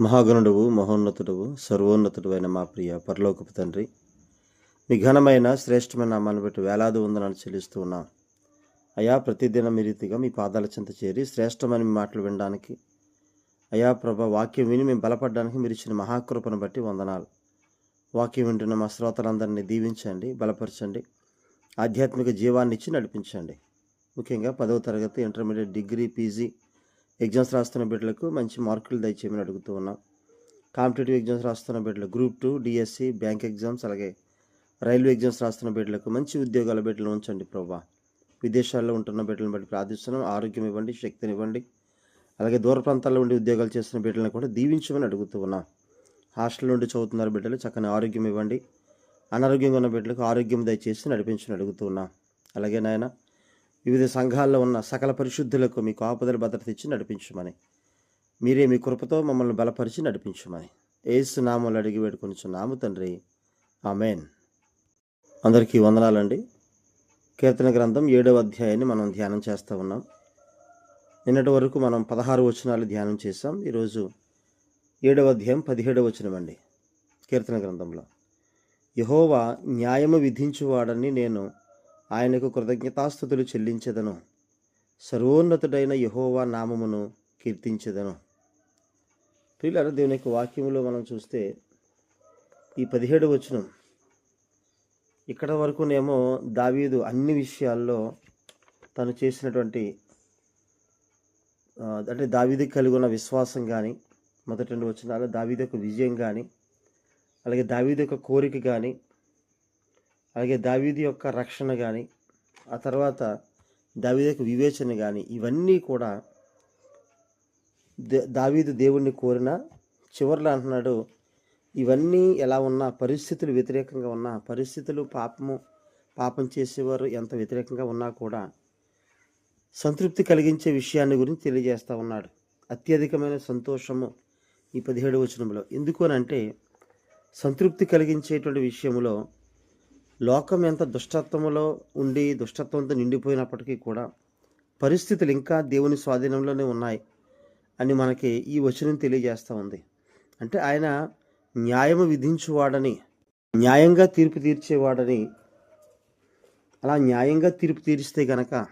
మహాగణుడువు మహోన్నతుడువు సర్వోన్నతుడు అయిన మా ప్రియ పరలోకపు తండ్రి మీ ఘనమైన శ్రేష్టమైన నామాన్ని బట్టి వేలాది వందనాలు చెల్లిస్తూ ఉన్నాం. అయా ప్రతిదినం మీ రీతిగా మీ పాదాల చింత చేరి శ్రేష్టమైన మీ మాటలు వినడానికి అయా ప్రభ వాక్యం విని మేము బలపడడానికి మీరు ఇచ్చిన మహాకృపను బట్టి వందనాలు. వాక్యం వింటున్న మా శ్రోతలందరినీ దీవించండి బలపరచండి ఆధ్యాత్మిక జీవాన్ని ఇచ్చి నడిపించండి. ముఖ్యంగా పదవ తరగతి ఇంటర్మీడియట్ డిగ్రీ పీజీ ఎగ్జామ్స్ రాస్తున్న బిడ్డలకు మంచి మార్కులు దయచేయమని అడుగుతూ ఉన్నాం. కాంపిటేటివ్ ఎగ్జామ్స్ రాస్తున్న బిడ్డలు group two DSC bank exams అలాగే రైల్వే ఎగ్జామ్స్ రాస్తున్న బిడ్డలకు మంచి ఉద్యోగాల బిడ్డలు ఉంచండి ప్రభా. విదేశాల్లో ఉంటున్న బిడ్డలను బట్టి ప్రార్థిస్తున్నాం. ఆరోగ్యం ఇవ్వండి శక్తిని ఇవ్వండి అలాగే దూర ప్రాంతాల్లో ఉండి ఉద్యోగాలు చేస్తున్న బిడ్డలను కూడా దీవించమని అడుగుతూ ఉన్నాం. హాస్టల్ నుండి చదువుతున్నారు బిడ్డలు చక్కని ఆరోగ్యం ఇవ్వండి. అనారోగ్యంగా ఉన్న బిడ్డలకు ఆరోగ్యం దయచేసి నడిపించని అడుగుతూ ఉన్నాం. అలాగే నాయన వివిధ సంఘాల్లో ఉన్న సకల పరిశుద్ధులకు మీకు ఆపదలు భద్రత ఇచ్చి నడిపించమని. మీరే మీ కృపతో మమ్మల్ని బలపరిచి నడిపించమని. ఏసు నామలు అడిగి వేడుకొనిచున్నాము తండ్రి. ఆమెన్. అందరికీ వందనాలండి. కీర్తన గ్రంథం ఏడవ అధ్యాయాన్ని మనం ధ్యానం చేస్తూ ఉన్నాం. నిన్నటి వరకు మనం పదహారు వచనాలు ధ్యానం చేసాం ఈరోజు ఏడవ అధ్యాయం పదిహేడవ వచనం అండి. కీర్తన గ్రంథంలో. యహోవా న్యాయము విధించువాడని నేను ఆయనకు కృతజ్ఞతాస్థుతులు చెల్లించదను. సర్వోన్నతుడైన యహోవా నామమును కీర్తించదను. ప్రియులారు దేవుని యొక్క వాక్యంలో మనం చూస్తే ఈ పదిహేడు వచనం. ఇక్కడ వరకునేమో దావీదు అన్ని విషయాల్లో తను చేసినటువంటి అంటే దావీదికి కలిగి ఉన్న విశ్వాసం కానీ మొదటి రెండు వచనాలు దావీది యొక్క విజయం కానీ అలాగే దావీది యొక్క కోరిక కానీ అలాగే దావీది యొక్క రక్షణ కానీ ఆ తర్వాత దావీది యొక్క వివేచన కానీ ఇవన్నీ కూడా దావీదు దేవుణ్ణి కోరిన చివరిలో అంటున్నాడు ఇవన్నీ ఎలా ఉన్నా పరిస్థితులు వ్యతిరేకంగా ఉన్నా పరిస్థితులు పాపము పాపం చేసేవారు ఎంత వ్యతిరేకంగా ఉన్నా కూడా సంతృప్తి కలిగించే విషయాన్ని గురించి తెలియజేస్తూ ఉన్నాడు. అత్యధికమైన సంతోషము ఈ పదిహేడు వచనంలో. ఎందుకు అని అంటే సంతృప్తి కలిగించేటువంటి విషయంలో లోకం ఎంత దుష్టత్వములో ఉండి దుష్టత్వంతో నిండిపోయినప్పటికీ కూడా పరిస్థితులు ఇంకా దేవుని స్వాధీనంలోనే ఉన్నాయి అని మనకి ఈ వచనం తెలియజేస్తూ ఉంది. అంటే ఆయన న్యాయము విధించువాడని న్యాయంగా తీర్పు తీర్చేవాడని అలా న్యాయంగా తీర్పు తీరిస్తే గనక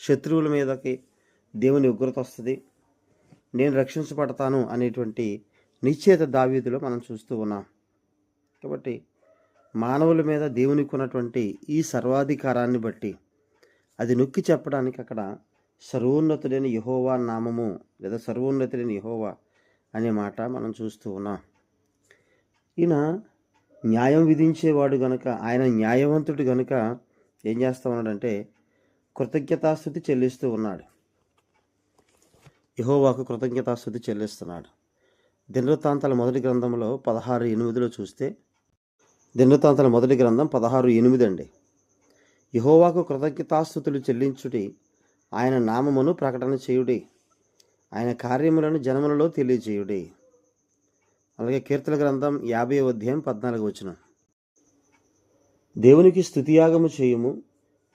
శత్రువుల మీదకి దేవుని ఉగ్రత వస్తుంది నేను రక్షించబడతాను అనేటువంటి నిశ్చేత దావీదులో మనం చూస్తూ ఉన్నాం. కాబట్టి మానవుల మీద దేవునికి ఉన్నటువంటి ఈ సర్వాధికారాన్ని బట్టి అది నొక్కి చెప్పడానికి అక్కడ సర్వోన్నతుడైన యహోవా నామము లేదా సర్వోన్నతుడైన యహోవా అనే మాట మనం చూస్తూ ఉన్నాం. ఈయన న్యాయం విధించేవాడు గనుక ఆయన న్యాయవంతుడు గనుక ఏం చేస్తూ ఉన్నాడంటే కృతజ్ఞతాస్థుతి చెల్లిస్తూ ఉన్నాడు. యహోవాకు కృతజ్ఞతాస్థుతి చెల్లిస్తున్నాడు. దినవృత్తాంతాల మొదటి గ్రంథంలో పదహారు ఎనిమిదిలో చూస్తే దినవృత్తాంతాల మొదటి గ్రంథం పదహారు ఎనిమిది అండి. యహోవాకు కృతజ్ఞతాస్థుతులు చెల్లించుటి ఆయన నామమును ప్రకటన చేయుడి. ఆయన కార్యములను జనములలో తెలియజేయుడి. అలాగే కీర్తన గ్రంథం యాభై అధ్యాయం పద్నాలుగు వచ్చిన దేవునికి స్థుతియాగము చేయుము.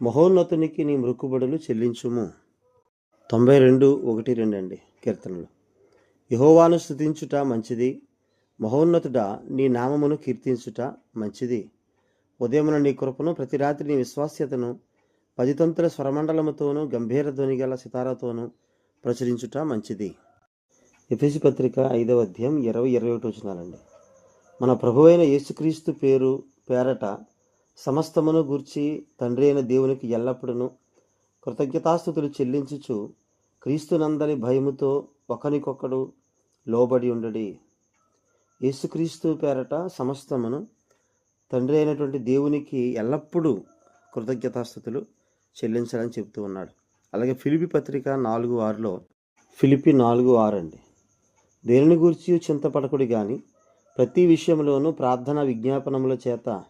మహోన్నతునికి నీ మృక్కుబడులు చెల్లించుము. తొంభై రెండు ఒకటి రెండు అండి కీర్తనలు. యహోవాను స్థుతించుట మంచిది. మహోన్నతుడా నీ నామమును కీర్తించుట మంచిది. ఉదయమున నీ కృపను ప్రతి రాత్రి నీ విశ్వాస్యతను పదితంతుల స్వరమండలముతోనూ గంభీర ధ్వని గల సితారాతోనూ ప్రచురించుట మంచిది. ఎఫెసి పత్రిక ఐదవ అధ్యాయం ఇరవై ఇరవై ఒకటి వచ్చినాలండి మన ప్రభు అయిన యేసుక్రీస్తు పేరు పేరట సమస్తమును గూర్చి తండ్రి అయిన దేవునికి ఎల్లప్పుడూ కృతజ్ఞతాస్థుతులు చెల్లించుచు క్రీస్తునందరి భయముతో ఒకనికొకడు లోబడి ఉండడి. యేసుక్రీస్తు పేరట సమస్తమును తండ్రి అయినటువంటి దేవునికి ఎల్లప్పుడూ కృతజ్ఞతాస్థుతులు చెల్లించాలని చెప్తూ ఉన్నాడు. అలాగే ఫిలిపి పత్రిక నాలుగు ఆరులో ఫిలిపి నాలుగు ఆరు అండి. దేనిని గురించి చింతపడకుడు కానీ ప్రతి విషయంలోనూ ప్రార్థన విజ్ఞాపనముల చేత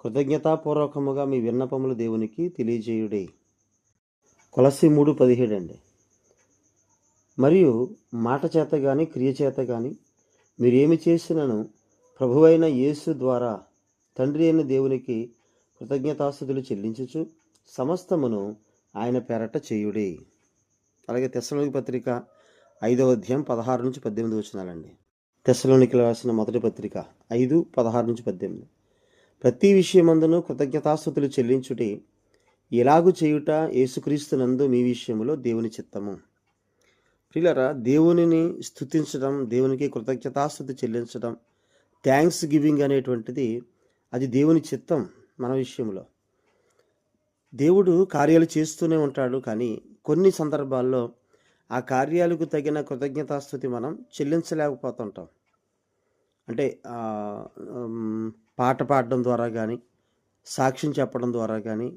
కృతజ్ఞతాపూర్వకముగా మీ విన్నపములు దేవునికి తెలియజేయుడే. కొలసి మూడు పదిహేడు అండి. మరియు మాట చేత కానీ క్రియ చేత కానీ మీరేమి చేసినను? ప్రభువైన యేసు ద్వారా తండ్రి అయిన దేవునికి కృతజ్ఞతాస్థుతులు చెల్లించుచు సమస్తమును ఆయన పేరట చేయుడి. అలాగే తెస్సలోకి పత్రిక ఐదవ అధ్యాయం పదహారు నుంచి పద్దెనిమిది వచ్చినాలండి తెశలోనికి రాసిన మొదటి పత్రిక ఐదు పదహారు నుంచి పద్దెనిమిది. ప్రతి విషయమందును కృతజ్ఞతాస్థుతులు చెల్లించుటి ఎలాగు చేయుట యేసుక్రీస్తునందు మీ విషయంలో దేవుని చిత్తము. ప్రియులరా దేవునిని స్థుతించడం దేవునికి కృతజ్ఞతాస్థుతి చెల్లించడం థ్యాంక్స్ గివింగ్ అనేటువంటిది అది దేవుని చిత్తం మన విషయంలో. దేవుడు కార్యాలు చేస్తూనే ఉంటాడు కానీ కొన్ని సందర్భాల్లో ఆ కార్యాలకు తగిన కృతజ్ఞతాస్థుతి మనం చెల్లించలేకపోతుంటాం. అంటే పాట పాడడం ద్వారా కానీ సాక్ష్యం చెప్పడం ద్వారా కానీ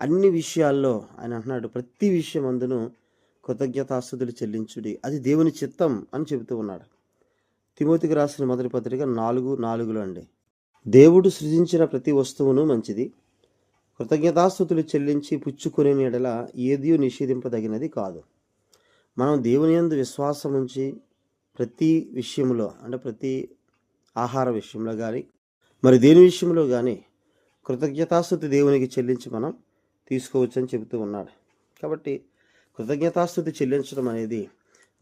అన్ని విషయాల్లో ఆయన అంటున్నాడు ప్రతి విషయం అందును కృతజ్ఞతాస్థుతులు చెల్లించుడి. అది దేవుని చిత్తం అని చెబుతూ ఉన్నాడు. తిమోతికి రాసిన మొదటి పత్రిక నాలుగు నాలుగులో అండి. దేవుడు సృజించిన ప్రతి వస్తువును మంచిది. కృతజ్ఞతాస్థుతులు చెల్లించి పుచ్చుకునే ఎడల ఏదియూ నిషేధింపదగినది కాదు. మనం దేవుని యందు విశ్వాసం ఉంచి ప్రతి విషయంలో అంటే ప్రతి ఆహార విషయంలో కానీ మరి దేని విషయంలో కానీ కృతజ్ఞతాస్థుతి దేవునికి చెల్లించి మనం తీసుకోవచ్చని చెబుతూ ఉన్నాడు. కాబట్టి కృతజ్ఞతాస్థుతి చెల్లించడం అనేది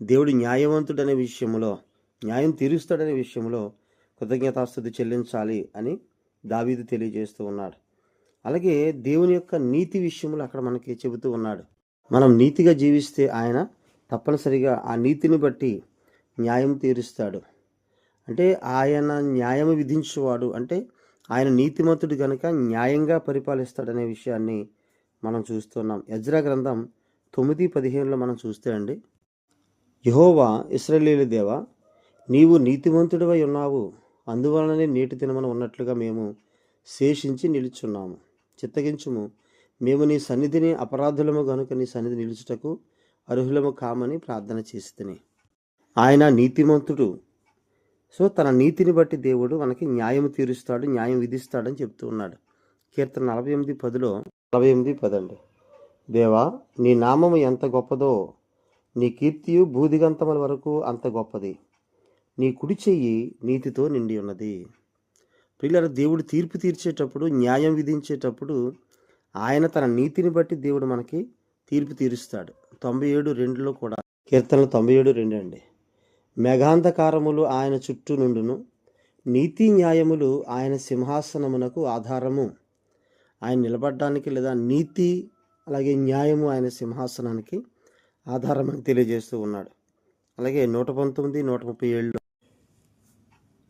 దేవుడు న్యాయవంతుడనే విషయంలో న్యాయం తీరుస్తాడనే విషయంలో కృతజ్ఞతాస్థుతి చెల్లించాలి అని దావీదు తెలియజేస్తూ ఉన్నాడు. అలాగే దేవుని యొక్క నీతి విషయంలో అక్కడ మనకి చెబుతూ ఉన్నాడు. మనం నీతిగా జీవిస్తే ఆయన తప్పనిసరిగా ఆ నీతిని బట్టి న్యాయం తీరుస్తాడు. అంటే ఆయన న్యాయం విధించేవాడు అంటే ఆయన నీతిమంతుడు కనుక న్యాయంగా పరిపాలిస్తాడనే విషయాన్ని మనం చూస్తున్నాం. యజ్రా గ్రంథం తొమ్మిది పదిహేనులో మనం చూస్తే అండి యహోవా ఇస్రాయేలీల దేవ నీవు నీతిమంతుడివై ఉన్నావు. అందువలననే నీటి దినమన ఉన్నట్లుగా మేము శేషించి నిలుచున్నాము. చిత్తగించుము. మేము నీ సన్నిధిని అపరాధులము గనుక నీ సన్నిధి నిలుచుటకు అర్హులము కామని ప్రార్థన చేసి ఆయన నీతిమంతుడు. సో తన నీతిని బట్టి దేవుడు మనకి న్యాయం తీరుస్తాడు న్యాయం విధిస్తాడని చెప్తూ ఉన్నాడు. కీర్తన నలభై ఎనిమిది పదిలో నలభై ఎనిమిది పదండి. దేవా నీ నామము ఎంత గొప్పదో నీ కీర్తియు భూదిగంతముల వరకు అంత గొప్పది. నీ కుడి చెయ్యి నీతితో నిండి ఉన్నది. పిల్లలు దేవుడు తీర్పు తీర్చేటప్పుడు న్యాయం విధించేటప్పుడు ఆయన తన నీతిని బట్టి దేవుడు మనకి తీర్పు తీరుస్తాడు. తొంభై ఏడు రెండులో కూడా కీర్తనలు తొంభై ఏడు రెండు అండి. మేఘాంధకారములు ఆయన చుట్టూ నుండును నీతి న్యాయములు ఆయన సింహాసనమునకు ఆధారము. ఆయన నిలబడడానికి లేదా నీతి అలాగే న్యాయము ఆయన సింహాసనానికి ఆధారమని తెలియజేస్తూ ఉన్నాడు. అలాగే నూట పంతొమ్మిది నూట ముప్పై ఏళ్ళు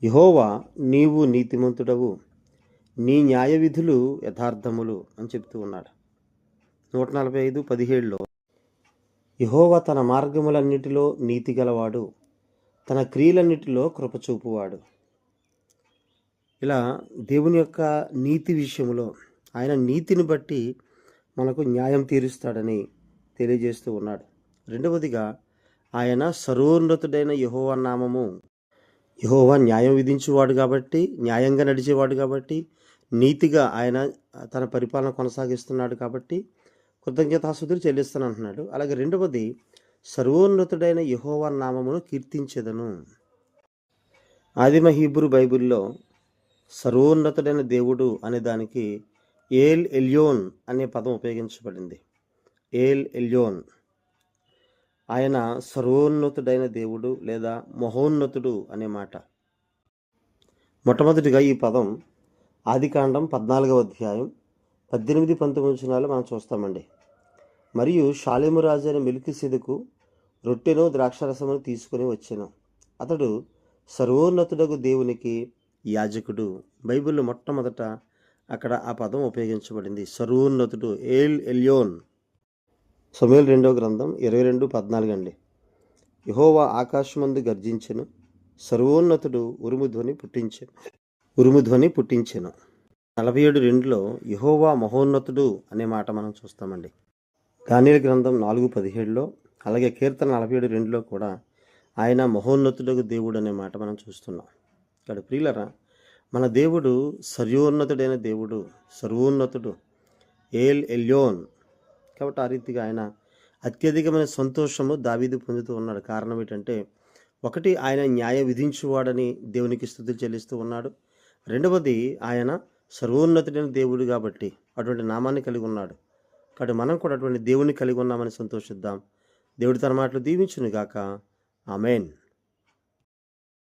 యహోవా నీవు నీతిమంతుడవు నీ న్యాయ విధులు యథార్థములు అని చెప్తూ ఉన్నాడు. నూట నలభై ఐదు పదిహేడులో యహోవా తన మార్గములన్నిటిలో నీతి గలవాడు తన క్రియలన్నిటిలో కృపచూపువాడు ఇలా దేవుని యొక్క నీతి విషయంలో ఆయన నీతిని బట్టి మనకు న్యాయం తీరుస్తాడని తెలియజేస్తూ ఉన్నాడు. రెండవదిగా ఆయన సర్వోన్నతుడైన యహోవా నామము. యహోవా న్యాయం విధించేవాడు కాబట్టి న్యాయంగా నడిచేవాడు కాబట్టి నీతిగా ఆయన తన పరిపాలన కొనసాగిస్తున్నాడు కాబట్టి కృతజ్ఞతాసుతులు చెల్లిస్తాను అంటున్నాడు అలాగే రెండవది సర్వోన్నతుడైన యహోవా నామమును కీర్తించెదను. ఆదిమ హీబ్రూ బైబిల్లో సర్వోన్నతుడైన దేవుడు అనే దానికి ఏల్ ఎల్యోన్ అనే పదం ఉపయోగించబడింది. El Elyon. ఆయన సర్వోన్నతుడైన దేవుడు లేదా మహోన్నతుడు అనే మాట. మొట్టమొదటిగా ఈ పదం ఆదికాండం పద్నాలుగవ అధ్యాయం పద్దెనిమిది పంతొమ్మిది వచనాలు మనం చూస్తామండి. మరియు షాలేము రాజు అయిన మెలికిసెదకు రొట్టెను ద్రాక్షరసమును తీసుకుని వచ్చాను. అతడు సర్వోన్నతుడకు దేవునికి యాజకుడు. బైబిల్లో మొట్టమొదట అక్కడ ఆ పదం ఉపయోగించబడింది. సర్వోన్నతుడు ఏల్ ఎల్యోన్. సమయల్ రెండో గ్రంథం ఇరవై రెండు పద్నాలుగు అండి. యహోవా ఆకాశమందు గర్జించెను సర్వోన్నతుడు ఉరుము ధ్వని పుట్టించెను ఉరుము ధ్వని పుట్టించెను. నలభై ఏడు రెండులో యహోవా మహోన్నతుడు అనే మాట మనం చూస్తామండి. గానీల గ్రంథం నాలుగు పదిహేడులో అలాగే కీర్తన నలభై ఏడు రెండులో కూడా ఆయన మహోన్నతుడకు దేవుడు అనే మాట మనం చూస్తున్నాం. ఇక్కడ ప్రియులరా మన దేవుడు సర్వోన్నతుడైన దేవుడు సర్వోన్నతుడు. El Elyon. కాబట్టి ఆ రీతిగా ఆయన అత్యధికమైన సంతోషము దావీదు పొందుతూ ఉన్నాడు. కారణం ఏంటంటే ఒకటి ఆయన న్యాయ విధించువాడని దేవునికి స్థుతులు చెల్లిస్తూ ఉన్నాడు. రెండవది ఆయన సర్వోన్నతుడైన దేవుడు కాబట్టి అటువంటి నామాన్ని కలిగి ఉన్నాడు. కాబట్టి మనం కూడా అటువంటి దేవుని కలిగి ఉన్నామని సంతోషిద్దాం. దేవుడి తన మాటలు దీవించును గాక ఆమెన్.